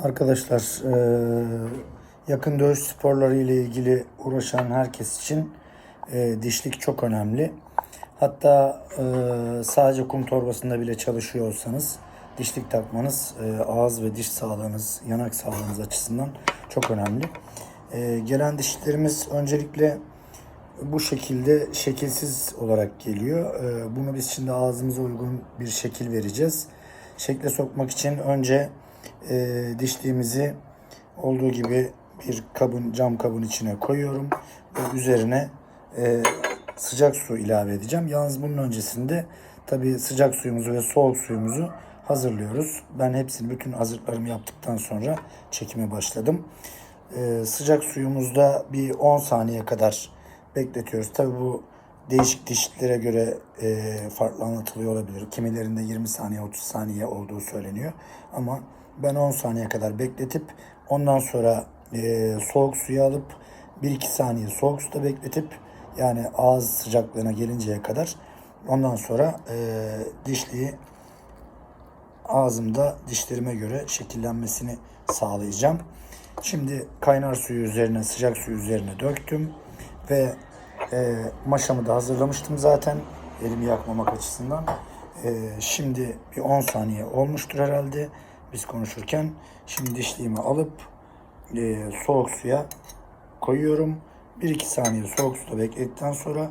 Arkadaşlar eee, yakın dövüş sporları ile ilgili uğraşan herkes için eee, dişlik çok önemli. Hatta eee, sadece kum torbasında bile çalışıyor olsanız dişlik takmanız ağız ve diş sağlığınız, yanak sağlığınız açısından çok önemli. Gelen dişlerimiz öncelikle bu şekilde şekilsiz olarak geliyor. Bunu biz şimdi ağzımıza uygun bir şekil vereceğiz. Şekle sokmak için önce e, dişliğimizi olduğu gibi bir kabın cam kabın içine koyuyorum ve üzerine e, sıcak su ilave edeceğim. Yalnız bunun öncesinde tabii sıcak suyumuzu ve soğuk suyumuzu hazırlıyoruz. Ben hepsini bütün hazırlıklarımı yaptıktan sonra çekime başladım. Ee, sıcak suyumuzda bir 10 saniye kadar bekletiyoruz. Tabii bu değişik dişliklere göre e, farklı anlatılıyor olabilir. Kimilerinde 20 saniye 30 saniye olduğu söyleniyor. Ama ben 10 saniye kadar bekletip ondan sonra e, soğuk suyu alıp 1-2 saniye soğuk suda bekletip yani ağız sıcaklığına gelinceye kadar ondan sonra e, dişliği ağzımda dişlerime göre şekillenmesini sağlayacağım. Şimdi kaynar suyu üzerine, sıcak suyu üzerine döktüm ve e, maşamı da hazırlamıştım zaten elimi yakmamak açısından. E, şimdi bir 10 saniye olmuştur herhalde biz konuşurken. Şimdi dişliğimi alıp e, soğuk suya koyuyorum. 1-2 saniye soğuk suda bekledikten sonra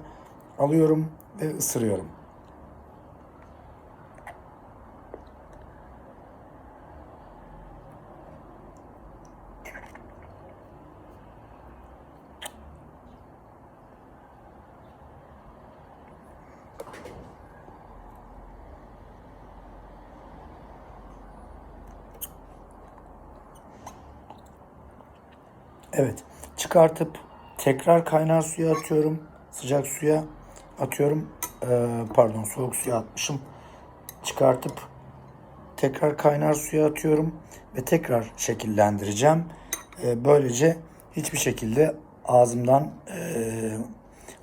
alıyorum ve ısırıyorum. Evet. Çıkartıp tekrar kaynar suya atıyorum. Sıcak suya atıyorum. Ee, pardon soğuk suya atmışım. Çıkartıp tekrar kaynar suya atıyorum ve tekrar şekillendireceğim. Ee, böylece hiçbir şekilde ağzımdan e,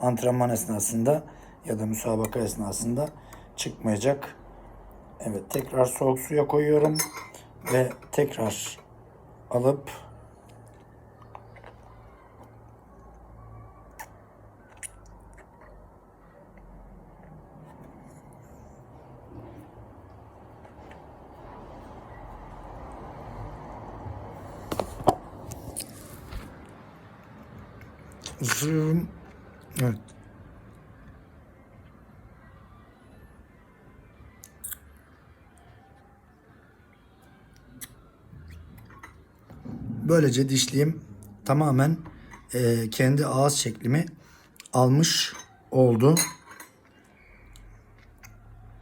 antrenman esnasında ya da müsabaka esnasında çıkmayacak. Evet tekrar soğuk suya koyuyorum ve tekrar alıp ısırıyorum. Evet. Böylece dişliğim tamamen e, kendi ağız şeklimi almış oldu.